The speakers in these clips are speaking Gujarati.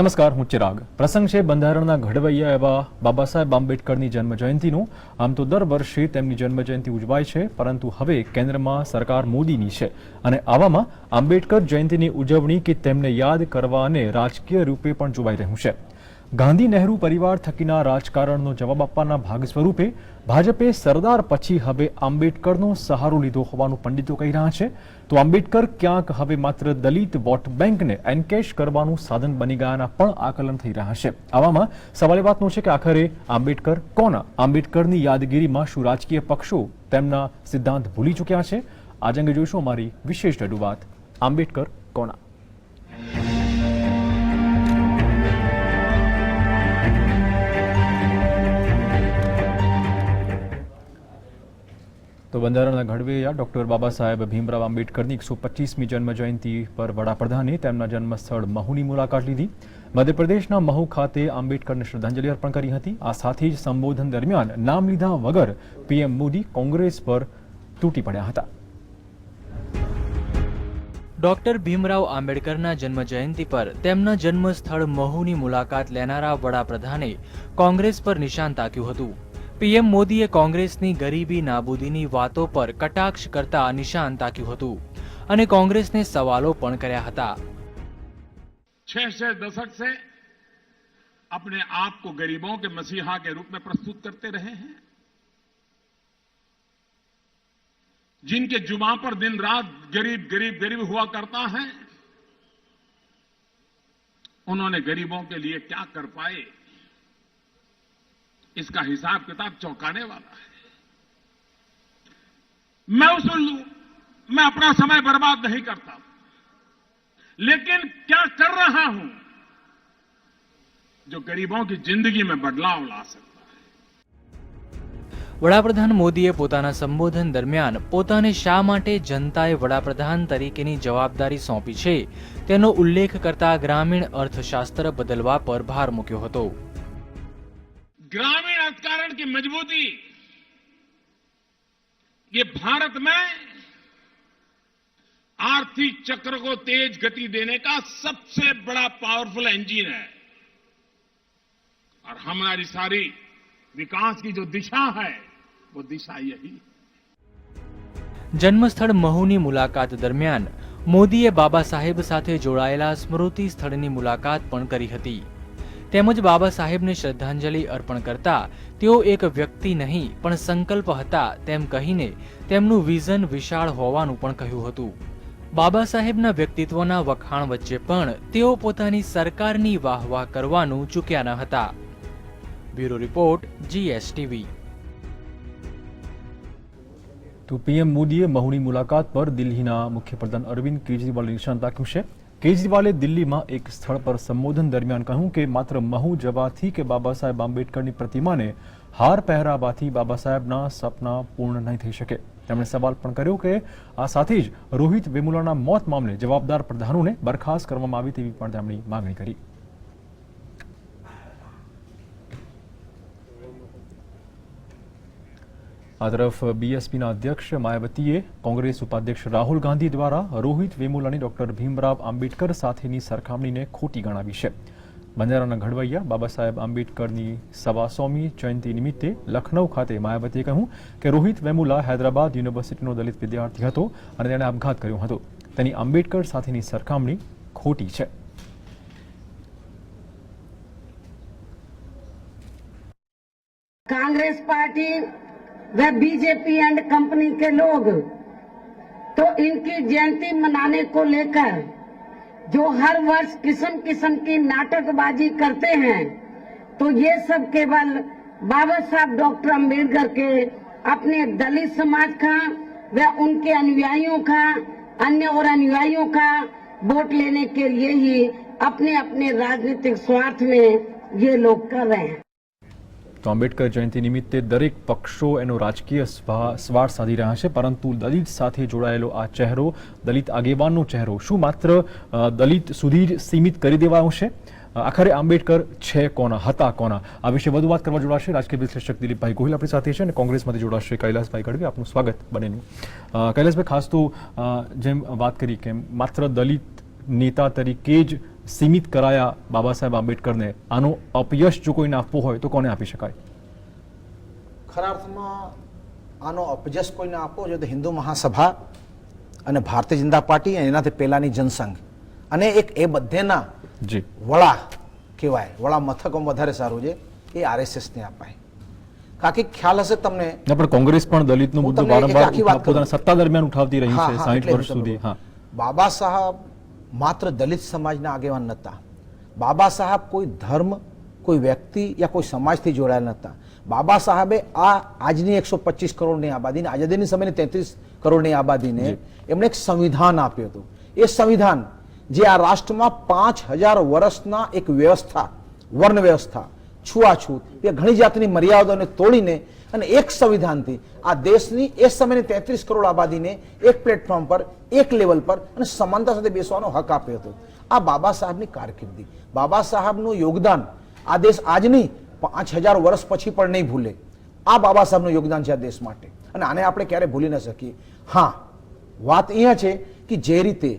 નમસ્કાર, હું ચિરાગ. પ્રસંગ છે બંધારણના ઘડવૈયા એવા બાબા સાહેબ આંબેડકરની જન્મ જયંતિનું આમ તો દર વર્ષે તેમની જન્મ જયંતિ ઉજવાય છે, પરંતુ હવે કેન્દ્રમાં સરકાર મોદીની છે. અને આવામાં આંબેડકર જયંતિની ઉજવણી કે તેમને યાદ કરવા અને રાજકીય રૂપે પણ જોવાઈ રહ્યું છે. ગાંધી નહેરુ પરિવાર થકીના રાજકારણનો જવાબ આપવાના ભાગ સ્વરૂપે ભાજપે સરદાર પછી હવે આંબેડકરનો સહારો લીધો હોવાનું પંડિતો કહી રહ્યા છે. તો આંબેડકર ક્યાંક હવે માત્ર દલિત વોટ બેંકને એન્કેશ કરવાનું સાધન બની ગયાના પણ આકલન થઈ રહ્યા છે. આવામાં સવાલ એ વાતનો છે કે આખરે આંબેડકર કોના આંબેડકરની યાદગીરીમાં શું રાજકીય પક્ષો તેમના સિદ્ધાંત ભૂલી ચૂક્યા છે? આજ અંગે જોઈશું અમારી વિશેષ રજૂઆત. આંબેડકર કોના તો બંધારણના ઘડવૈયા ડોક્ટર બાબા સાહેબ ભીમરાવ આંબેડકરની એકસો પચીસમી જન્મ જયંતિ પર વડાપ્રધાને તેમના જન્મસ્થળ મહુની મુલાકાત લીધી. મધ્યપ્રદેશના મહુ ખાતે આંબેડકરને શ્રદ્ધાંજલિ અર્પણ કરી હતી. આ સાથે જ સંબોધન દરમિયાન નામ લીધા વગર પીએમ મોદી કોંગ્રેસ પર તૂટી પડ્યા હતા. ડોક્ટર ભીમરાવ આંબેડકરના જન્મ જયંતિ પર તેમના જન્મસ્થળ મહુની મુલાકાત લેનારા વડાપ્રધાને કોંગ્રેસ પર નિશાન તાક્યું હતું. પીએમ મોદીએ કોંગ્રેસની ગરીબી નાબૂદીની વાતો પર કટાક્ષ કરતા નિશાન તાક્યું હતું અને કોંગ્રેસને સવાલો પણ કર્યા હતા छह से दशक से अपने आप को गरीबों के मसीहा के रूप में प्रस्तुत करते रहे हैं जिनके जुमा पर दिन रात गरीब गरीब गरीब हुआ करता है उन्होंने गरीबों के लिए क्या कर पाए इसका हिसाब किताब चौंकाने वाला है मैं उस मैं अपना समय बर्बाद नहीं करता लेकिन क्या कर रहा हूं जो गरीबों की जिंदगी में बदलाव ला सकता है વડાપ્રધાન મોદીએ પોતાના સંબોધન દરમિયાન પોતાને શા માટે જનતાએ વડાપ્રધાન તરીકેની જવાબદારી સોંપી છે તેનો ઉલ્લેખ કરતા ગ્રામીણ અર્થશાસ્ત્ર બદલવા પર ભાર મૂક્યો હતો ग्रामीण अर्थकारण की मजबूती ये भारत में आर्थिक चक्र को तेज गति देने का सबसे बड़ा पावरफुल इंजन है और हमारी सारी विकास की जो दिशा है वो दिशा यही है જન્મસ્થળ મહુની મુલાકાત દરમિયાન મોદીએ બાબા સાહેબ સાથે જોડાયેલા સ્મૃતિ સ્થળની મુલાકાત પણ કરી હતી તેમજ બાબા સાહેબને શ્રદ્ધાંજલિ અર્પણ કરતા તેઓ એક વ્યક્તિ નહીં, પણ સંકલ્પ હતા તેમ કહીને તેમનું વિઝન વિશાળ હોવાનું પણ કહ્યું હતું. બાબા સાહેબના વ્યક્તિત્વના વખાણ વચ્ચે પણ તેઓ પોતાની સરકારની વાહવાહ કરવાનું ચૂક્યા ન હતા. Bureau report, GSTV. તો પીએમ મોદીએ મહુની મુલાકાત પર દિલ્હીના મુખ્યપ્રધાન અરવિંદ કેજરીવાલે નિશાન તાક્યું છે. કેજરીવાલે દિલ્હીમાં એક સ્થળ પર સંબોધન દરમિયાન કહ્યું કે માત્ર મહુ જવાથી કે બાબા સાહેબ આંબેડકરની પ્રતિમાને હાર પહેરાવાથી બાબા સાહેબના સપના પૂર્ણ નહીં થઈ શકે. તેમણે સવાલ પણ કર્યો કે આ સાથે જ રોહિત વેમુલાના મોત મામલે જવાબદાર પ્રધાનોને બરખાસ્ત કરવામાં આવી તેવી પણ તેમણે માંગણી કરી. આ તરફ બીએસપીના અધ્યક્ષ માયાવતીએ કોંગ્રેસ ઉપાધ્યક્ષ રાહુલ ગાંધી દ્વારા રોહિત વેમુલાની ડોક્ટર ભીમરાવ આંબેડકર સાથેની સરખામણીને ખોટી ગણાવી છે. બંજારાના ઘડવૈયા બાબા સાહેબ આંબેડકરની સવાસોમી જયંતિ નિમિત્તે લખનઉ ખાતે માયાવતીએ કહ્યું કે રોહિત વેમુલા હૈદરાબાદ યુનિવર્સિટીનો દલિત વિદ્યાર્થી હતો અને તેણે આપઘાત કર્યો હતો. તેની આંબેડકર સાથેની સરખામણી ખોટી છે. કોંગ્રેસ પાર્ટી व बीजेपी एंड कंपनी के लोग। तो इनकी जयंती मनाने को लेकर, जो हर वर्ष किस्म किस्म की नाटकबाजी करते हैं तो ये सब केवल बाबा साहब डॉक्टर अंबेडकर के अपने दलित समाज का, व उनके अनुयायियों का, अन्य और अनुयायियों का वोट लेने के लिए ही अपने अपने राजनीतिक स्वार्थ में ये लोग कर रहे हैं। તો આંબેડકર જયંતિ નિમિત્તે દરેક પક્ષો એનો રાજકીય સ્વા- સ્વાર્થ સાધી રહ્યા છે, પરંતુ દલિત સાથે જોડાયેલો આ ચહેરો, દલિત આગેવાનનો ચહેરો શું માત્ર દલિત સુધી જ સીમિત કરી દેવાયો છે? આખરે આંબેડકર છે કોના, હતા કોના? આ વિશે વધુ વાત કરવા જોડાશે રાજકીય વિશ્લેષક દિલીપભાઈ ગોહિલ આપણી સાથે છે અને કોંગ્રેસમાંથી જોડાશે કૈલાસભાઈ ગઢવી, આપનું સ્વાગત બનેનું. કૈલાસભાઈ, ખાસ તો જેમ વાત કરી કે માત્ર દલિત નેતા તરીકે જ સીમિત કરાયા બાબા સાહેબ આંબેડકરને. આનો અપયશ જો કોઈને આપવો હોય તો કોને આપી શકાય? ખરા અર્થમાં આનો અપજસ કોઈને આપવો જોઈએ તો હિન્દુ મહાસભા અને ભારતીય જનતા પાર્ટી અને એનાથી પહેલાંની જનસંઘ. અને એક એ બધેના જી. વડા કહેવાય. વડા મથકોમાં વધારે સારું છે એ આરએસએસને અપાય. કાકી ખ્યાલ હશે તમને? પણ કોંગ્રેસ પણ દલિતનો મુદ્દો વારંવાર પોતાના સત્તા દરમિયાન ઉઠાવતી રહી છે હા, સાહીઠ એટલે જ વર્ષ સુધી હા. બાબા સાહેબ માત્ર દલિત સમાજના આગેવાન નહોતા. બાબા સાહેબ કોઈ ધર્મ કોઈ વ્યક્તિ યા કોઈ સમાજથી જોડાયેલા નહોતા. બાબા સાહેબે આ આજની એકસો પચીસ કરોડની આબાદીને આઝાદીની સમયની તેત્રીસ કરોડની આબાદીને એમણે એક સંવિધાન આપ્યું હતું. એ સંવિધાન જે આ રાષ્ટ્રમાં પાંચ હજાર વર્ષના એક વ્યવસ્થા વર્ણ વ્યવસ્થા છૂઆછૂત એ ઘણી જાતની મર્યાદાઓને તોડીને અને એક સંવિધાનથી આ દેશની એ સમયની તેત્રીસ કરોડ આબાદીને એક પ્લેટફોર્મ પર એક લેવલ પર અને સમાનતા સાથે બેસવાનો હક આપ્યો હતો. આ બાબા સાહેબની કારકિર્દી. બાબા સાહેબનું યોગદાન આ દેશ આજની પાંચ હજાર વર્ષ પછી પણ નહીં ભૂલે. આ બાબા સાહેબનું યોગદાન છે આ દેશ માટે. અને આને આપણે ક્યારેય ભૂલી ન શકીએ. હા વાત અહીંયા છે કે જે રીતે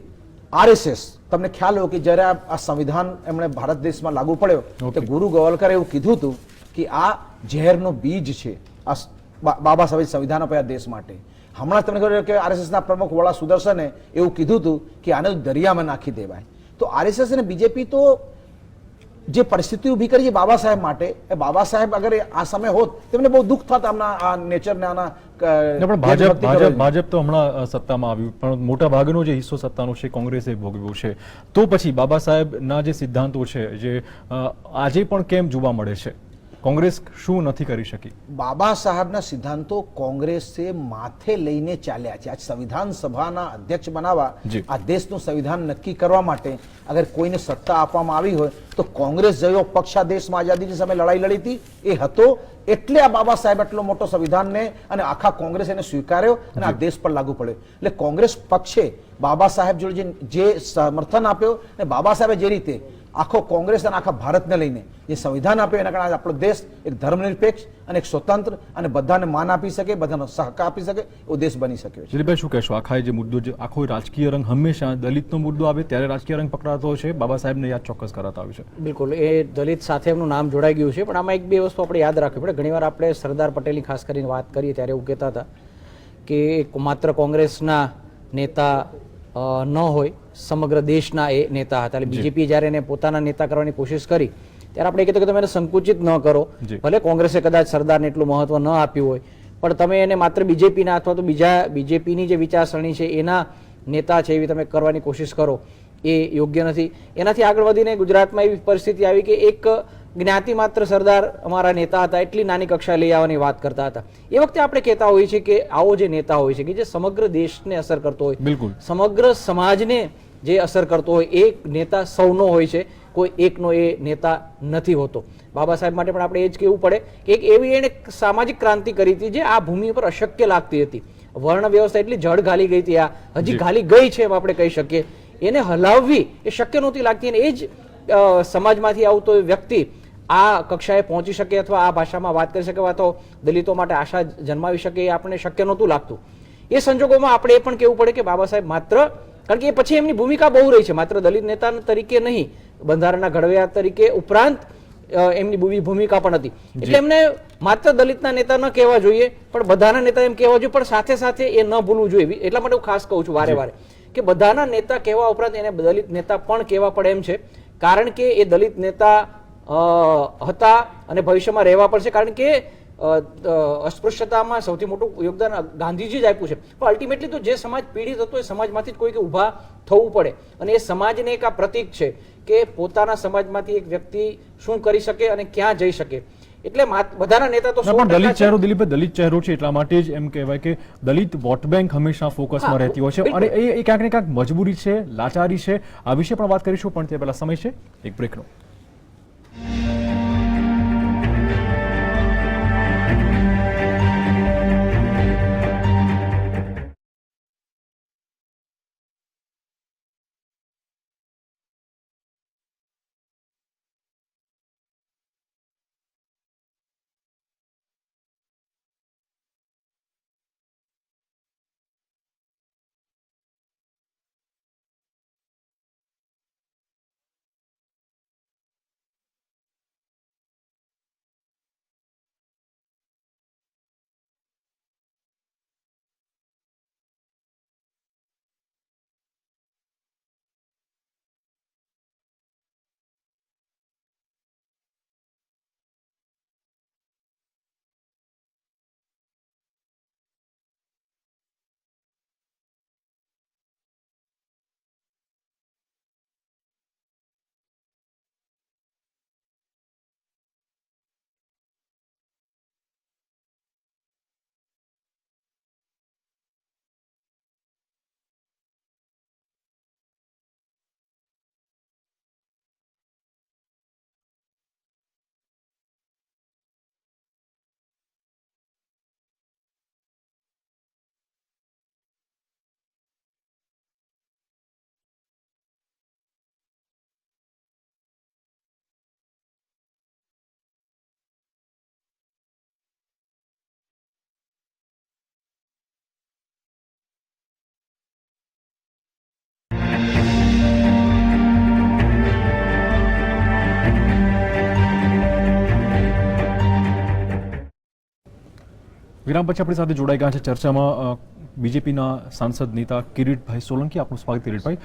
આરએસએસ તમને ખ્યાલ હોય કે જ્યારે આ આ સંવિધાન એમણે ભારત દેશમાં લાગુ પડ્યો તો ગુરુ ગોવલકરે એવું કીધું હતું કે આ ઝેરનો બીજ છે. આ બાબા સાહેબ સંવિધાન આપ્યા દેશ માટે. હમણાં તમને ખબર કે આરએસએસના પ્રમુખ વડા સુદર્શને એવું કીધું હતું કે આને દરિયામાં નાખી દેવાય. તો આરએસએસ અને બીજેપી તો જે પરિસ્થિતિ ઊભી કરી છે બાબા સાહેબ માટે એ બાબા સાહેબ અગર આ સમય હોત તેમને બહુ દુઃખ થાત આમના આ નેચરને આના પણ ભાજપ ભાજપ ભાજપ તો હમણાં સત્તામાં આવ્યું પણ મોટા ભાગનો જે હિસ્સો સત્તાનો છે કોંગ્રેસે ભોગવ્યો છે. તો પછી બાબા સાહેબના જે સિદ્ધાંતો છે જે આજે પણ કેમ જોવા મળે છે? કોંગ્રેસ શું નથી કરી શકી? બાબા સાહેબના સિદ્ધાંતો કોંગ્રેસે માથે લઈને ચાલ્યા છે. આજ સંવિધાન સભાના અધ્યક્ષ બનાવવા આ દેશનું સંવિધાન નક્કી કરવા માટે અગર કોઈને સત્તા આપવામાં આવી હોય તો કોંગ્રેસ જેવો પક્ષ આ દેશમાં આઝાદીની સામે લડાઈ લડી હતી. એ હતો એટલે આ બાબા સાહેબ એટલો મોટો સંવિધાનને અને આખા કોંગ્રેસ એને સ્વીકાર્યો અને આ દેશ પર લાગુ પડ્યો. એટલે કોંગ્રેસ પક્ષે બાબા સાહેબ જોડે જે- જે સમર્થન આપ્યો અને બાબા સાહેબે જે રીતે આખો કોંગ્રેસ અને આખા ભારતને લઈને. જે સંવિધાન આપ્યું એના કારણે આપણો દેશ એક ધર્મનિરપેક્ષ અને એક સ્વતંત્ર અને બધાને માન આપી શકે બધાનો સહકાર આપી શકે એવો દેશ બની શક્યો છે. દિલીપભાઈ શું કહેશો? આખા જે મુદ્દો જે આખો રાજકીય રંગ હંમેશા દલિતનો મુદ્દો આવે ત્યારે રાજકીય રંગ પકડાતો છે. બાબા સાહેબને યાદ ચોક્કસ કરાતા આવ્યું છે. બિલકુલ. એ દલિત સાથે એમનું નામ જોડાઈ ગયું છે પણ આમાં એક બે વસ્તુ આપણે યાદ રાખવી પડે. ઘણીવાર આપણે સરદાર પટેલની ખાસ કરીને વાત કરીએ ત્યારે એવું કહેતા હતા કે માત્ર કોંગ્રેસના નેતા ન હોય સમગ્ર દેશના એ નેતા હતા. એટલે બીજેપી જ્યારે એને પોતાના નેતા કરવાની કોશિશ કરી ત્યારે આપણે કીધું કે તમે એને સંકુચિત ન કરો. ભલે કોંગ્રેસે કદાચ સરદારને એટલું મહત્વ ન આપ્યું હોય પણ તમે એને માત્ર બીજેપીના અથવા તો બીજા બીજેપીની જે વિચારસરણી છે એના નેતા છે એવી તમે કરવાની કોશિશ કરો એ યોગ્ય નથી. એનાથી આગળ વધીને ગુજરાતમાં એવી પરિસ્થિતિ આવી કે એક જ્ઞાતિ માત્ર સરદાર અમારા નેતા હતા એટલી નાની કક્ષા લઈ આવવાની વાત કરતા હતા. એ વખતે આપણે કહેતા હોઈએ છીએ કે આવો જે નેતા હોય છે કે જે સમગ્ર દેશને અસર કરતો હોય બિલકુલ. સમગ્ર સમાજને જે અસર કરતો હોય એક નેતા સૌનો હોય છે કોઈ એકનો એ નેતા નથી હોતો. બાબા સાહેબ માટે પણ આપણે એ જ કહેવું પડે કે એક એવી એણે સામાજિક ક્રાંતિ કરી હતી જે આ ભૂમિ પર અશક્ય લાગતી હતી. વર્ણ વ્યવસ્થા એટલી જળ ઘાલી ગઈ હતી આ. હજી ઘાલી ગઈ છે એમ આપણે કહી શકીએ. એને હલાવવી એ શક્ય નહોતી લાગતી અને એ જ સમાજમાંથી આવતો એ વ્યક્તિ આ કક્ષાએ પહોંચી શકે અથવા આ ભાષામાં વાત કરી શકે તો દલિતો માટે આશા જન્માવી શકે એ આપણને શક્ય નહોતું લાગતું. એ સંજોગોમાં આપણે એ પણ કહેવું પડે કે બાબા સાહેબ માત્ર કારણ કે એ પછી એમની ભૂમિકા બહુ રહી છે માત્ર દલિત નેતા તરીકે નહીં બંધારણના ઘડવૈયા તરીકે ઉપરાંત એમની ભૂમિ- ભૂમિકા પણ હતી. એટલે એમને માત્ર દલિતના નેતા ન કહેવા જોઈએ પણ બધાના નેતા એમ કહેવા જોઈએ પણ સાથે સાથે એ ન ભૂલવું જોઈએ. એટલા માટે હું ખાસ કહું છું વારે વારે કે બધાના નેતા કહેવા ઉપરાંત એને દલિત નેતા પણ કહેવા પડે એમ છે કારણ કે એ દલિત નેતા હતા અને ભવિષ્યમાં રહેવા પડશે. કારણ કે અસ્પૃશ્યતામાં સૌથી મોટું યોગદાન ગાંધીજી જ આપ્યું છે. પણ અલ્ટિમેટલી તો જે સમાજ પીડિત હતો એ સમાજમાંથી જ કોઈકે ઊભા થવું પડે. અને એ સમાજને એક આ પ્રતીક છે કે પોતાના સમાજમાંથી એક વ્યક્તિ શું કરી શકે અને ક્યાં જઈ શકે. એટલે બધાના નેતા તો ના, 100% પણ દલિત ચહેરો દિલીપ દલિત ચહેરો છે એટલા માટે જ એમ કહેવાય કે દલિત વોટ બેંક હંમેશા ફોકસમાં રહેતી હોય છે. અને એ એ ક્યાંક ને ક્યાંક મજબૂરી છે લાચારી છે. આ વિશે પણ વાત કરીશું પણ તે પહેલા સમય છે. એક બ્રેકનો વિરામ પછી આપણી સાથે જોડાઈ ગયા છે ચર્ચામાં બીજેપીના સાંસદ નેતા કિરીટભાઈ સોલંકી. આપનું સ્વાગત કિરીટભાઈ.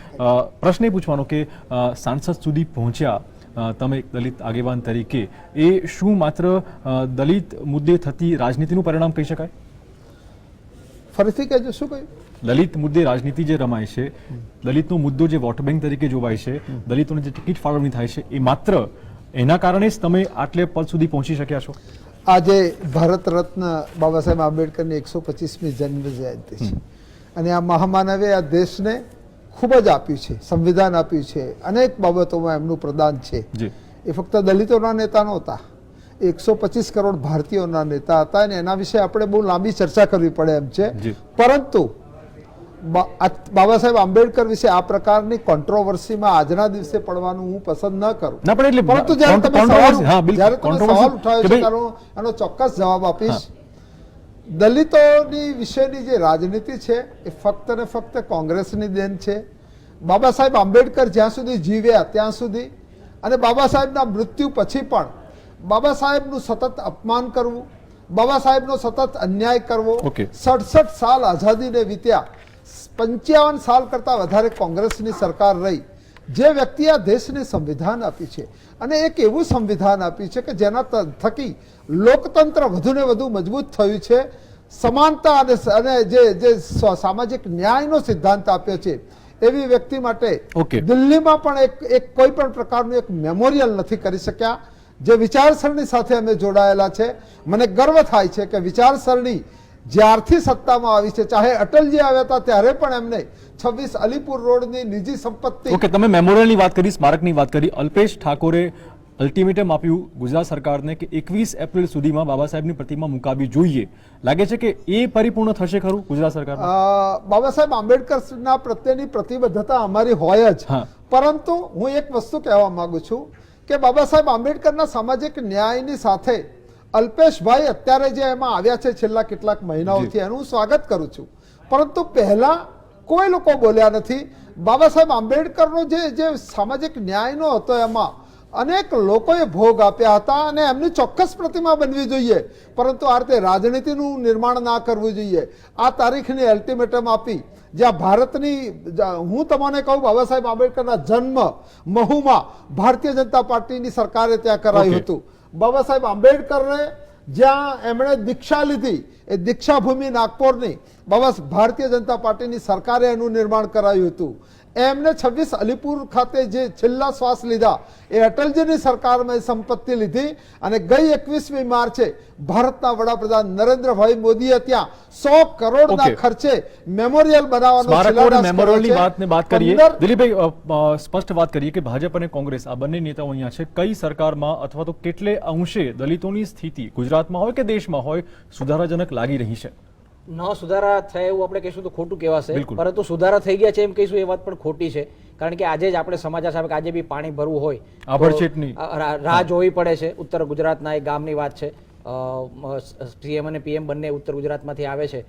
પ્રશ્ન એ પૂછવાનો કે સાંસદ સુધી પહોંચ્યા તમે એક દલિત આગેવાન તરીકે એ શું માત્ર દલિત મુદ્દે થતી રાજનીતિનું પરિણામ કહી શકાય? ફરીથી કહેજો શું કહ્યું? દલિત મુદ્દે રાજનીતિ જે રમાય છે દલિતનો મુદ્દો જે વોટ બેંક તરીકે જોવાય છે દલિતોને જે ટિકિટ ફાળવણી થાય છે એ માત્ર એના કારણે જ તમે આટલે પદ સુધી પહોંચી શક્યા છો? આજે ભારત રત્ન બાબા સાહેબ આંબેડકરની એકસો પચીસમી જન્મ જયંતિ છે અને આ મહામાનવે આ દેશને ખૂબ જ આપ્યું છે સંવિધાન આપ્યું છે અનેક બાબતોમાં એમનું પ્રદાન છે. એ ફક્ત દલિતોના નેતા નહોતા એકસો પચીસ કરોડ ભારતીયોના નેતા હતા અને એના વિશે આપણે બહુ લાંબી ચર્ચા કરવી પડે એમ છે. પરંતુ બાબા સાહેબ આંબેડકર વિશે આ પ્રકારની કોન્ટ્રોવર્સીમાં આજના દિવસે પડવાનું હું પસંદ ન કરું. ના પણ એટલે પરંતુ જ્યારે તમે સવાલ જ્યારે તમે સવાલ ઉઠાવ્યો છે એનો ચોક્કસ જવાબ આપીશ. દલિતોની વિશેની જે રાજનીતિ છે એ ફક્ત ને ફક્ત કોંગ્રેસની દેન છે. બાબા સાહેબ આંબેડકર જ્યાં સુધી જીવ્યા ત્યાં સુધી. અને બાબા સાહેબના મૃત્યુ પછી પણ બાબા સાહેબનું સતત અપમાન કરવું બાબા સાહેબનો સતત અન્યાય કરવો સડસઠ સાલ આઝાદીને વીત્યા પંચાવન સાલ કરતાં વધારે કોંગ્રેસની સરકાર રહી જે વ્યક્તિએ આ દેશને સંવિધાન આપી છે. અને એક એવું સંવિધાન આપ્યું છે કે જેના થકી લોકતંત્ર વધુને વધુ મજબૂત થયું છે. સમાનતા અને અને જે જે સામાજિક ન્યાયનો સિદ્ધાંત આપ્યો છે એવી વ્યક્તિ માટે. દિલ્હીમાં પણ એક એક કોઈ પણ પ્રકારનું એક મેમોરિયલ નથી કરી શક્યા જે વિચારસરણી સાથે અમે જોડાયેલા છે. મને ગર્વ થાય છે કે વિચારસરણી જ્યારથી સત્તામાં આવી છે. ચાહે અટલજી આવ્યા હતા ત્યારે પણ એમને છવ્વીસ અલીપુર રોડની નિજી સંપત્તિ ઓકે તમે મેમોરિયલની વાત કરી સ્મારકની વાત કરી. અલ્પેશ ઠાકોરે અલ્ટિમેટમ આપ્યું ગુજરાત સરકારને કે એકવીસ એપ્રિલ સુધીમાં બાબા સાહેબની પ્રતિમા મુકાવી જોઈએ. લાગે છે કે એ પરિપૂર્ણ થશે ખરું ગુજરાત સરકાર બાબા સાહેબ આંબેડકરના પ્રત્યેની પ્રતિબદ્ધતા અમારી હોય જ. પરંતુ હું એક વસ્તુ કહેવા માંગુ છું કે બાબા સાહેબ આંબેડકરના સામાજિક ન્યાયની સાથે અલ્પેશભાઈ અત્યારે જે એમાં આવ્યા છે છેલ્લા કેટલાક મહિનાઓથી એનું હું સ્વાગત કરું છું. પરંતુ પહેલા કોઈ લોકો બોલ્યા નથી. બાબા સાહેબ આંબેડકરનો જે જે સામાજિક ન્યાયનો હતો એમાં અનેક લોકોએ ભોગ આપ્યા હતા અને એમની ચોક્કસ પ્રતિમા બનવી જોઈએ. પરંતુ આ રીતે રાજનીતિનું નિર્માણ ના કરવું જોઈએ. આ તારીખને અલ્ટિમેટમ આપી. જ્યાં ભારતની હું તમને કહું બાબા સાહેબ આંબેડકરના જન્મ મહુમાં ભારતીય જનતા પાર્ટીની સરકારે ત્યાં કરાયું હતું. બાબા સાહેબ આંબેડકરને જ્યાં એમણે દીક્ષા લીધી, એ દીક્ષાભૂમિ નાગપુરની, બાબા ભારતીય જનતા પાર્ટીની સરકારે એનું નિર્માણ કરાયું હતું. એમને છવ્વીસ અલીપુર ખાતે જે છેલ્લા શ્વાસ લીધા એ અટલજીની સરકારમાં સંપત્તિ લીધી અને ગઈ એકવીસમી માર્ચે ભારતના વડાપ્રધાન નરેન્દ્રભાઈ મોદીએ ત્યાં સો કરોડના ખર્ચે મેમોરિયલ બનાવવાનો કરીએ. દિલીપભાઈ સ્પષ્ટ વાત કરીએ કે ભાજપ અને કોંગ્રેસ આ બંને નેતાઓ અહીંયા છે. કઈ સરકારમાં અથવા તો કેટલે અંશે દલિતોની સ્થિતિ ગુજરાતમાં હોય કે દેશમાં હોય સુધારાજનક લાગી રહી છે? ન સુધારા થયા એવું આપણે કહીશું તો ખોટું કહેવાશે. પરંતુ સુધારા થઈ ગયા છે એમ કહીશું એ વાત પણ ખોટી છે. કારણ કે આજે જ આપણે સમાચાર સામે આજે બી પાણી ભરવું હોય રાહ જોવી પડે છે. ઉત્તર ગુજરાતના એક ગામની વાત છે. સીએમ અને પીએમ બંને ઉત્તર ગુજરાતમાંથી આવે છે.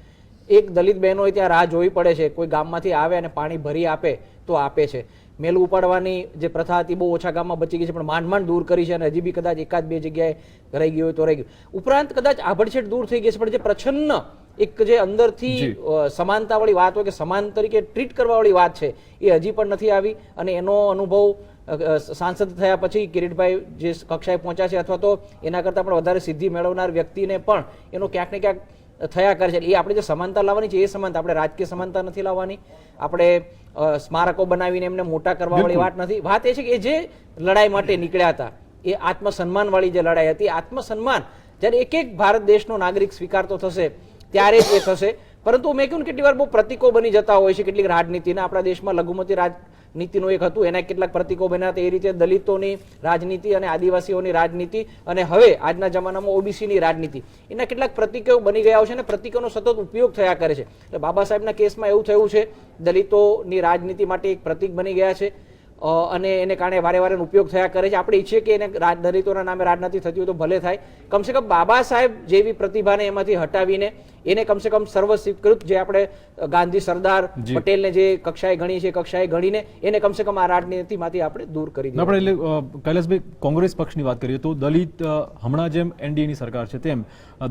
એક દલિત બહેનો હોય ત્યાં રાહ જોવી પડે છે. કોઈ ગામમાંથી આવે અને પાણી ભરી આપે તો આપે છે. મેલ ઉપાડવાની જે પ્રથા હતી બહુ ઓછા ગામમાં બચી ગઈ છે પણ માંડ માંડ દૂર કરી છે અને હજી બી કદાચ એકાદ બે જગ્યાએ રહી ગયું હોય તો રહી ગયું. ઉપરાંત કદાચ આભડછેટ દૂર થઈ ગઈ છે પણ જે પ્રછન્ન એક જે અંદરથી સમાનતાવાળી વાત હોય કે સમાન તરીકે ટ્રીટ કરવાવાળી વાત છે એ હજી પણ નથી આવી. અને એનો અનુભવ સાંસદ થયા પછી કિરીટભાઈ જે કક્ષાએ પહોંચ્યા છે અથવા તો એના કરતાં પણ વધારે સિદ્ધિ મેળવનાર વ્યક્તિને પણ એનો ક્યાંક ને ક્યાંક થયા કરે છે. એ આપણે જે સમાનતા લાવવાની છે એ સમાનતા આપણે રાજકીય સમાનતા નથી લાવવાની. આપણે સ્મારકો બનાવીને એમને મોટા કરવાવાળી વાત નથી. વાત એ છે કે એ જે લડાઈ માટે નીકળ્યા હતા એ આત્મસન્માન વાળી જે લડાઈ હતી આત્મસન્માન જ્યારે એક એક ભારત દેશનો નાગરિક સ્વીકારતો થશે ત્યારે જ એ થશે. પરંતુ મેં કહ્યું કેટલી વાર બહુ પ્રતિકો બની જતા હોય છે કેટલીક રાજનીતિના. આપણા દેશમાં લઘુમતી રાજનીતિનું એક હતું, એના કેટલાક પ્રતિકો બન્યા હતા. એ રીતે દલિતોની રાજનીતિ અને આદિવાસીઓની રાજનીતિ અને હવે આજના જમાનામાં ઓબીસીની રાજનીતિ. એના કેટલાક પ્રતિકો બની ગયા છે અને પ્રતિકોનો સતત ઉપયોગ થયા કરે છે. એટલે બાબા સાહેબના કેસમાં એવું થયું છે, દલિતોની રાજનીતિ માટે એક પ્રતિક બની ગયા છે. અને એને કારણે વારે વારે ઉપયોગ થયા કરે છે. આપણે ઈચ્છીએ કે એને દલિતોના નામે રાજનીતિ થતી હોય તો ભલે થાય. કમસે કમ બાબા સાહેબ જેવી પ્રતિભાને એમાંથી હટાવીને એને કમસે કમ સર્વસ્વીકૃત જે આપણે ગાંધી સરદાર પટેલને જે કક્ષાએ ગણી છે કક્ષાએ ગણીને એને કમસે કમ આ રાજનીતિમાંથી આપણે દૂર કરી દીધું. આપણે એટલે કૈલાસભાઈ કોંગ્રેસ પક્ષની વાત કરીએ તો દલિત હમણાં જેમ એનડીએની સરકાર છે તેમ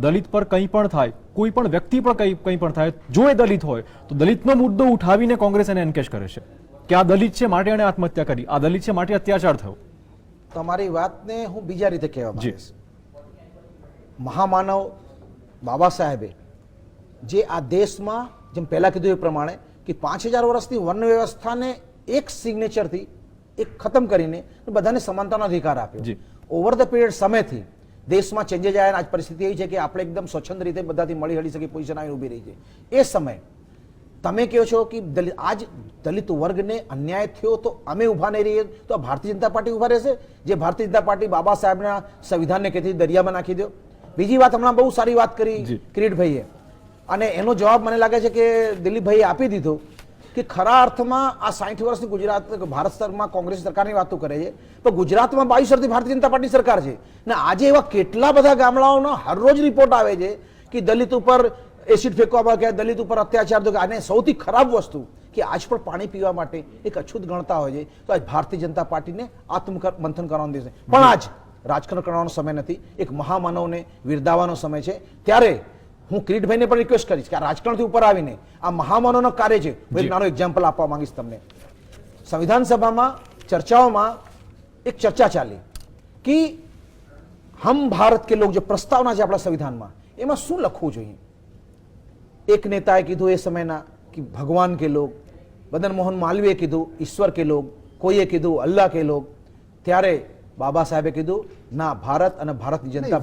દલિત પર કંઈ પણ થાય કોઈ પણ વ્યક્તિ પર કંઈ કંઈ પણ થાય જો એ દલિત હોય તો દલિતનો મુદ્દો ઉઠાવીને કોંગ્રેસ એને એન્કેશ કરે છે. કે આ દલિત છે માટે એણે આત્મહત્યા કરી. આ દલિત છે માટે અત્યાચાર થયો. તમારી વાતને હું બીજા રીતે કહેવા. માંગીશ. મહામાનવ બાબા સાહેબે જે આ દેશમાં જેમ પહેલાં કીધું એ પ્રમાણે કે પાંચ હજાર વર્ષથી વન વ્યવસ્થાને એક સિગ્નેચરથી એક ખતમ કરીને બધાને સમાનતાનો અધિકાર આપ્યો. ઓવર ધ પીરિયડ સમયથી દેશમાં ચેન્जेस આવ્યા આજ પરિસ્થિતિ એવી છે કે આપણે એકદમ સ્વચ્છંદ રીતે બધાથી મળી હળી શકી પોઝિશન આવી ઊભી રહી છે. એ સમયે તમે કહો છો કે દલિત આજ દલિત વર્ગને અન્યાય થયો તો અમે ઊભા નહીં રહીએ તો ભારતીય જનતા પાર્ટી ઊભા રહેશે? જે ભારતીય જનતા પાર્ટી બાબા સાહેબના સંવિધાનને કહેતી દરિયામાં નાખી દો. બીજી વાત હમણાં બહુ સારી વાત કરી. કિરીટભાઈએ. અને એનો જવાબ મને લાગે છે કે દિલીપભાઈએ આપી દીધો કે ખરા અર્થમાં આ સાઠ વર્ષની ગુજરાત ભારત સરકારમાં કોંગ્રેસ સરકારની વાતો કરે છે તો ગુજરાતમાં બાવીસ વર્ષથી ભારતીય જનતા પાર્ટી સરકાર છે. ને આજે એવા કેટલા બધા ગામડાઓનો હરરોજ રિપોર્ટ આવે છે કે દલિત ઉપર એસિડ ફેંકવામાં કે દલિત ઉપર અત્યાચાર તો કે અને સૌથી ખરાબ વસ્તુ કે આજ પણ પાણી પીવા માટે એક અછૂત ગણતા હોય છે. તો આજ ભારતીય જનતા પાર્ટીને આત્મમંથન કરવાનો દિવસ છે. પણ આજ રાજકારણ કરવાનો સમય નથી. એક મહામાનવને વિરદાવાનો સમય છે. ત્યારે હું કિરીટભાઈને પણ રિક્વેસ્ટ કરીશ કે આ રાજકારણથી ઉપર આવીને આ મહામાનવનો કાર્ય છે હું એક નાનો એક્ઝામ્પલ આપવા માંગીશ તમને. સંવિધાન સભામાં ચર્ચાઓમાં એક ચર્ચા ચાલી કે હમ ભારત કે લોક જે પ્રસ્તાવના છે આપણા સંવિધાનમાં એમાં શું લખવું જોઈએ? એક નેતાએ કીધું એ સમયના કે ભગવાન કે લોગ મદન મોહન માલવીએ કીધું ઈશ્વર કે લોગ કોઈએ કીધું અલ્લાહ કે લોગ ત્યારે બાબા સાહેબે કીધું ના ભારત અને ભારતની જનતા.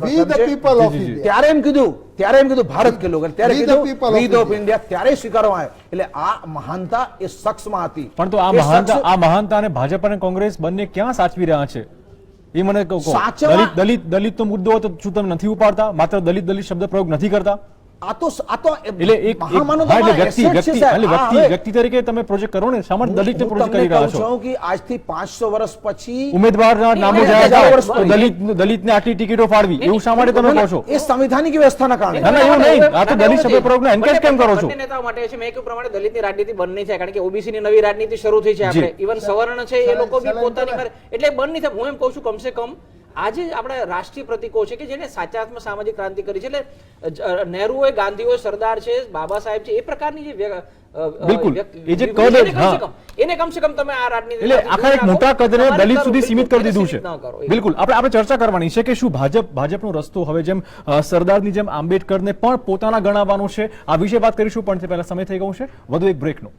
ત્યારે એમ કીધું ત્યારે એમ કીધું ભારત કે અને ત્યારે કીધું India. India. ત્યારે સ્વીકારવામાં આવે એટલે આ મહાનતા એ શખ્સમાં હતી. પણ તો આ મહાનતા આ મહાનતા અને ભાજપ અને કોંગ્રેસ બંને ક્યાં સાચવી રહ્યા છે? એ મને કહો દલિત દલિત દલિત દલિતનો મુદ્દો હોય તો શું તમે નથી ઉપાડતા? માત્ર દલિત દલિત શબ્દ પ્રયોગ નથી કરતા? આ તો આ તો એટલે એક વ્યક્તિ વ્યક્તિ વ્યક્તિ વ્યક્તિ તરીકે તમે પ્રોજેક્ટ કરો ને પ્રોજેક્ટ રહ્યા છો. કે આજથી 500 વર્ષ પછી ઉમેદવારના નામો જાહેર હજાર થાય. વર્ષ તો પછી. દલિત દલિતને આટલી ટિકિટો ફાળવી. એવું શા માટે તમે કહો છો? એ સંવિધાનિક વ્યવસ્થાના કારણે. ના, ના, એવું નહીં. આ તો દલિત પ્રયોગને કેમ કરો છો? બંને નેતાઓ માટે છે. મેં કહ્યું પ્રમાણે દલિતની રાજનીતિ બંધ છે. થાય કારણ કે ઓબીસી ની નવી રાજનીતિ શરૂ થઈ છે આપણે. ઇવન સવર્ણ છે એ લોકો બી પોતાની એટલે બંધ નહીં થાય હું એમ કહું છું કમસે કમ આજે આપણે રાષ્ટ્રીય પ્રતિકો છે કે જેને સાચાત્મક સામાજિક ક્રાંતિ કરી છે. એટલે જ- નહેરુ હોય ગાંધી હોય સરદાર છે બાબા સાહેબ છે એ પ્રકારની જે બિલકુલ. એ જે કદ હા. એને કમસે કમ તમે આ રાજનીતિ એટલે આખા એક મોટા કદને દલિત સુધી સીમિત કરી દીધું છે. બિલકુલ. આપણે આપણે ચર્ચા કરવાની છે કે શું ભાજપ ભાજપનો રસ્તો હવે જેમ સરદારની જેમ આંબેડકરને પણ પોતાના ગણાવવાનો છે. આ વિશે વાત કરીશું પણ તે પહેલા સમય થઈ ગયો છે. વધુ એક બ્રેકનો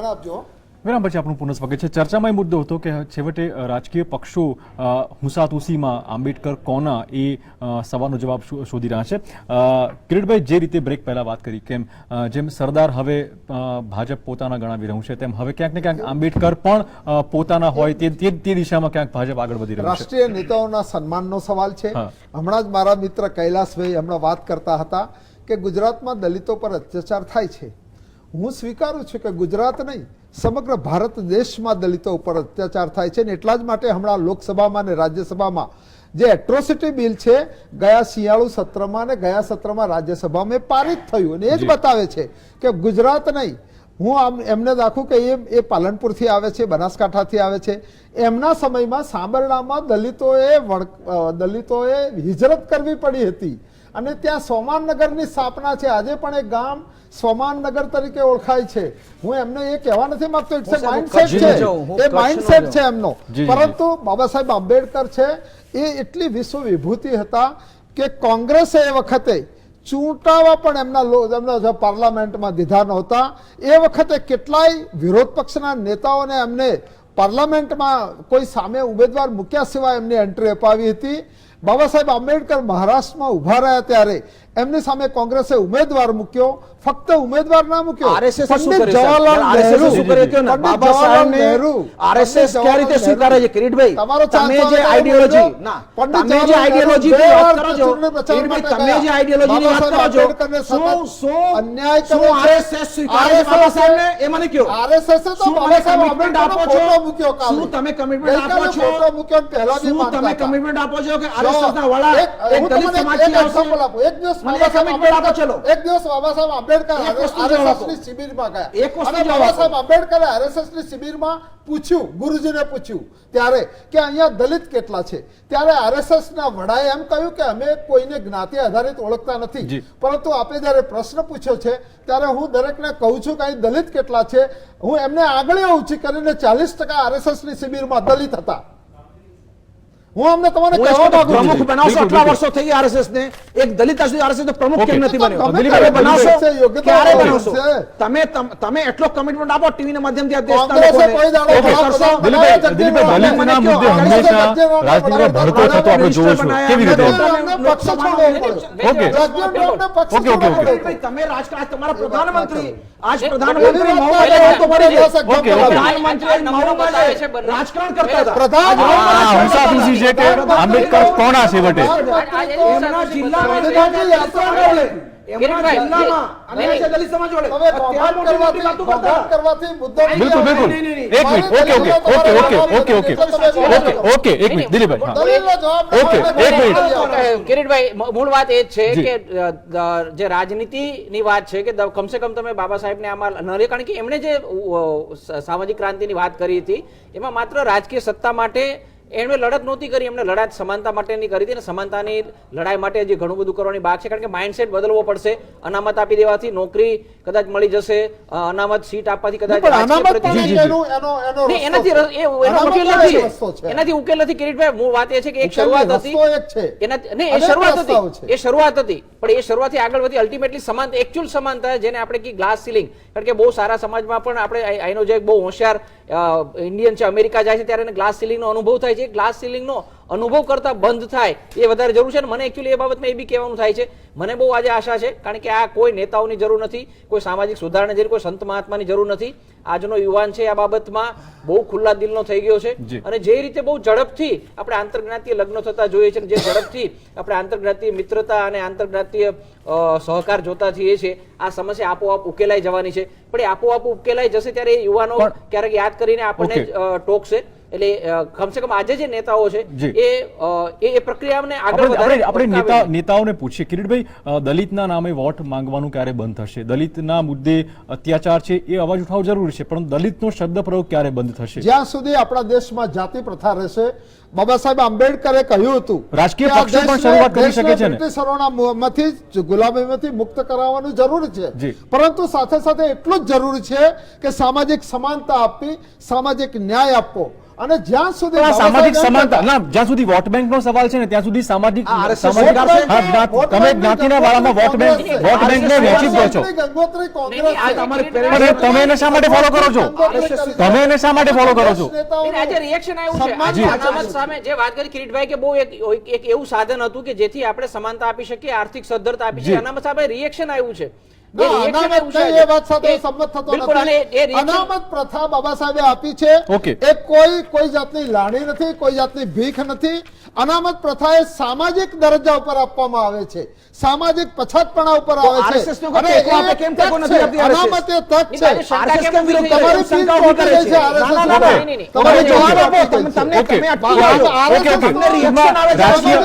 મને આપજો વિરામ પછી આપણું પુનઃ સ્વાગત છે. ચર્ચામાં એ મુદ્દો હતો કે છેવટે રાજકીય પક્ષો હુંસાતુસીમાં આંબેડકર કોના એ સવાલનો જવાબ શોધી રહ્યા છે. કિરીટભાઈ જે રીતે બ્રેક પહેલા વાત કરી કેમ જેમ સરદાર હવે ભાજપ પોતાના ગણાવી રહ્યું છે તેમ હવે ક્યાંક ને ક્યાંક આંબેડકર પણ પોતાના હોય તે તે તે દિશામાં ક્યાંક ભાજપ આગળ વધી રહ્યું છે. રાષ્ટ્રીય નેતાઓના સન્માનનો સવાલ છે. હમણાં જ મારા મિત્ર કૈલાસભાઈ હમણાં વાત કરતા હતા કે ગુજરાતમાં દલિતો પર અત્યાચાર થાય છે. હું સ્વીકારું છું કે ગુજરાત નહીં સમગ્ર ભારત દેશમાં દલિતો ઉપર અત્યાચાર થાય છે ને એટલા જ માટે હમણાં લોકસભામાં અને રાજ્યસભામાં જે એટ્રોસિટી બિલ છે ગયા શિયાળુ સત્રમાં અને ગયા સત્રમાં રાજ્યસભામાં પારિત થયું અને એ જ બતાવે છે કે ગુજરાત નહીં. હું આમ એમને દાખું કે એ એ પાલનપુરથી આવે છે બનાસકાંઠાથી આવે છે. એમના સમયમાં સાંબરડામાં દલિતોએ વણ દલિતોએ હિજરત કરવી પડી હતી. અને ત્યાં સોમાનનગરની સ્થાપના છે. આજે પણ એ ગામ સોમાનનગર તરીકે ઓળખાય છે. હું એમને એ કહેવા નથી માંગતો. ઇટ્સ એ માઇન્ડસેટ છે. એ માઇન્ડસેટ છે. એમનો. પરંતુ બાબા સાહેબ આંબેડકર છે એ એટલી વિશ્વ વિભૂતિ હતા કે કોંગ્રેસે એ વખતે ચૂંટાવા પણ એમના એમના પાર્લામેન્ટમાં દીધા નહોતા. એ વખતે કેટલાય વિરોધ પક્ષના નેતાઓને એમને પાર્લામેન્ટમાં કોઈ સામે ઉમેદવાર મૂક્યા સિવાય એમને એન્ટ્રી અપાવી હતી. બાબા સાહેબ આંબેડકર મહારાષ્ટ્રમાં ઊભા રહ્યા ત્યારે એમની સામે કોંગ્રેસે ઉમેદવાર મૂક્યો ફક્ત ઉમેદવાર ના મૂક્યો. આરએસએસ જવાહરલાલ નહેરુ શું કરે કે બાબા સાહેબ નહેરુ આરએસએસ કઈ રીતે સ્વીકારે છે? કિરીટભાઈ તમારો તમે જે આઈડિયોલોજી ના તમે જે આઈડિયોલોજી ની વાત કરો છો કિરીટભાઈ તમે જે આઈડિયોલોજી ની વાત કરો છો શું શું અન્યાય કરે શું આરએસએસ સ્વીકારે બાબા સાહેબ ને એ મને કયો આરએસએસ તો બાબા સાહેબ કમિટમેન્ટ આપો છો? મૂક્યો કાલ. શું તમે કમિટમેન્ટ આપો છો? મૂક્યો પહેલા જે શું તમે કમિટમેન્ટ આપો છો કે આરએસએસ ના વડા એક દલિત સમાજ નો એક દિવસ example આપું. એક દિવસ બાબા સાહેબ આપો ચલો. એક દિવસ બાબા સાહેબ આંબેડકર એક વસ્તુ જવાબ આપો. RSS ની શિબિરમાં ગયા એક વસ્તુ બાબા સાહેબ આંબેડકરે RSS શિબિરમાં પૂછ્યું ગુરુજીને પૂછ્યું ત્યારે કે અહીંયા દલિત કેટલા છે ત્યારે આરએસએસ વડાએ એમ કહ્યું કે અમે કોઈને જ્ઞાતિ આધારિત ઓળખતા નથી પરંતુ આપે જ્યારે પ્રશ્ન પૂછ્યો છે ત્યારે હું દરેકને કહું છું કે અહીં દલિત કેટલા છે હું એમને આગળ ઊંચી કરીને ચાલીસ ટકા આરએસએસની શિબિરમાં દલિત હતા હું અમને તમને કહેવા માંગુ છું. પ્રમુખ બનાવશો આટલા વર્ષો થઈ આરએસએસ ને એક દલિત સુધી આરએસએસ તો પ્રમુખ કેમ નથી બન્યો? દિલીપભાઈ બનાવશો? ક્યારે બનાવશો? તમે તમે એટલો કમિટમેન્ટ આપો ટીવી ના માધ્યમથી આ દેશના લોકોને. કોઈ કરશો? દિલીપભાઈ દિલીપભાઈ દલિત ના મુદ્દે હંમેશા રાજનીતિનો ભરતો થતો આપણે જોવો છો કેવી રીતે? પક્ષ છોડવો ઓકે ઓકે. ઓકે ઓકે તમે રાજકારણ તમારા પ્રધાનમંત્રી આજ પ્રધાનમંત્રી મોહમ્મદ હતો પડી ગયો પ્રધાનમંત્રી મોહમ્મદ રાજકારણ કરતા હતા. પ્રધાન હુંસાતુસી આંબેડકર કે છે વટે એમના જિલ્લામાં યાત્રા કરે. એમના જિલ્લામાં અને છે દલિત સમાજ વડે. તમે અત્યારે કૌભાંડ મોટી મોટી કરવાથી વાતો કરતા કૌભાંડ હતા. કરવાથી મુદ્દો નહીં બિલકુલ બિલકુલ નહીં, નહીં, નહીં. એક minute okay okay okay okay okay okay okay okay એક મિનિટ દિલીપભાઈ હા દલીલનો જવાબ ઓકે, એક મિનિટ. કિરીટભાઈ મૂળ વાત એ જ છે કે જે રાજનીતિની વાત છે કે કમસે કમ તમે બાબા સાહેબને આમાં ન લે કારણ કે એમણે જે સામાજિક ક્રાંતિની વાત કરી હતી એમાં માત્ર રાજકીય સત્તા માટે એમણે લડત નહોતી કરી એમણે લડત સમાનતા માટેની કરી હતી અને સમાનતાની લડાઈ માટે હજી ઘણું બધું કરવાની બાકી છે. કારણ કે માઇન્ડસેટ બદલવો પડશે. અનામત આપી દેવાથી નોકરી કદાચ મળી જશે અનામત સીટ આપવાથી કદાચ એનાથી ઉકેલ નથી. રસ્તો છે. એનાથી ઉકેલ નથી કિરીટભાઈ. હું વાત એ છે કે એક શરૂઆત હતી. રસ્તો એક છે. એના એ શરૂઆત હતી. એ શરૂઆત હતી. પણ એ શરૂઆતથી આગળ વધી અલ્ટિમેટલી સમાનતા એકચ્યુઅલ સમાનતા જેને આપણે કે ગ્લાસ સીલિંગ કારણ કે બહુ સારા સમાજમાં પણ આપણે આઈનો જે બહુ હોશિયાર ઇન્ડિયન છે અમેરિકા જાય છે ત્યારે એને ગ્લાસ સીલિંગનો અનુભવ થાય છે. ગ્લાસ સીલિંગનો અનુભવ કરતા બંધ થાય એ વધારે જરૂર છે અને મને એકચ્યુઅલી એ બાબતમાં એ બી કહેવાનું થાય છે. મને બહુ આજે આશા છે કારણ કે આ કોઈ નેતાઓની જરૂર નથી કોઈ સામાજિક સુધારણા જેવી કોઈ સંત મહાત્માની જરૂર નથી. આજનો યુવાન છે આ બાબતમાં બહુ ખુલ્લા દિલનો થઈ ગયો છે. અને જે રીતે બહુ ઝડપથી આપણે આંતરજ્ઞાતીય લગ્ન થતા જોઈએ છે જે ઝડપથી આપણે આંતરજ્ઞાતીય મિત્રતા અને આંતરજ્ઞાતીય સહકાર જોતા થઈએ છીએ આ સમસ્યા આપોઆપ ઉકેલાઈ જવાની છે. પણ એ આપોઆપ ઉકેલાઈ જશે ત્યારે એ યુવાનો ક્યારેક યાદ કરીને આપણને. જ, ટોકશે. એટલે કમસે કમ આજે જે નેતાઓ છે એ એ એ પ્રક્રિયાને આગળ વધારે આપણે નેતા નેતાઓને પૂછીએ. કિરીટભાઈ દલિતના નામે વોટ માંગવાનું ક્યારે બંધ થશે? દલિતના મુદ્દે અત્યાચાર છે એ અવાજ ઉઠાવવો જરૂરી છે પણ દલિતનો શબ્દ પ્રયોગ ક્યારે બંધ થશે? જ્યાં સુધી આપણા દેશમાં જાતિ પ્રથા રહેશે બાબા સાહેબ આંબેડકરે કહ્યું હતું રાજકીય પક્ષો પણ શરૂઆત કરી શકે છે ને? બ્રિટિશરોના મોહમાંથી જ ગુલામીમાંથી મુક્ત કરાવવાનું જરૂરી છે. પરંતુ સાથે સાથે એટલું જ જરૂરી છે કે સામાજિક સમાનતા આપવી સામાજિક ન્યાય આપવો. અને જ્યાં સુધી સામાજિક સમાનતા ના જ્યાં સુધી વોટ બેંકનો સવાલ છે ને ત્યાં સુધી સામાજિક સામાજિક તમે જ્ઞાતિના વાળામાં વોટ બેંક વોટ બેંક ને વહેંચી દો છો. તમે એને શા માટે ફોલો કરો છો? તમે એને શા માટે ફોલો કરો છો? આજે રિએક્શન આવ્યું છે. આજે સામે જે વાત કરી કિરીટભાઈ કે બહુ એક એક એવું સાધન હતું કે જેથી આપણે સમાનતા આપી શકીએ આર્થિક સદ્ધરતા આપી શકીએ. એનામાં સામે રિએક્શન આવ્યું છે. ના, અનામત પ્રથા બાબા સાહેબે આપી છે. એ કોઈ કોઈ જાતની લાણી નથી કોઈ જાતની ભીખ નથી. અનામત પ્રથા એ સામાજિક દરજ્જા ઉપર આપવામાં આવે છે. સામાજિક પછાતપણા ઉપર આવે છે? અનામત એ તક છે.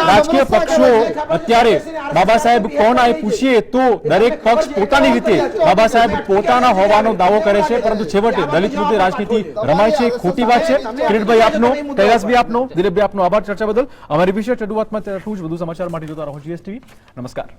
રાજકીય પક્ષો અત્યારે બાબા સાહેબ કોણ આ પૂછીએ તો દરેક પક્ષ પોતાની રીતે બાબા સાહેબ પોતાના હોવાનો દાવો કરે છે પરંતુ છેવટે દલિત મુદ્દે રાજનીતિ રમાય છે. ખોટી વાત છે. કિરીટભાઈ આપનો કૈલાસભાઈ આપનો દિલીપભાઈ આપનો આભાર ચર્ચા બદલ. અમારી વિશેષ રજૂઆતમાં તેટલું જ. વધુ સમાચાર માટે જોતા રહો જીએસટીવી નમસ્કાર.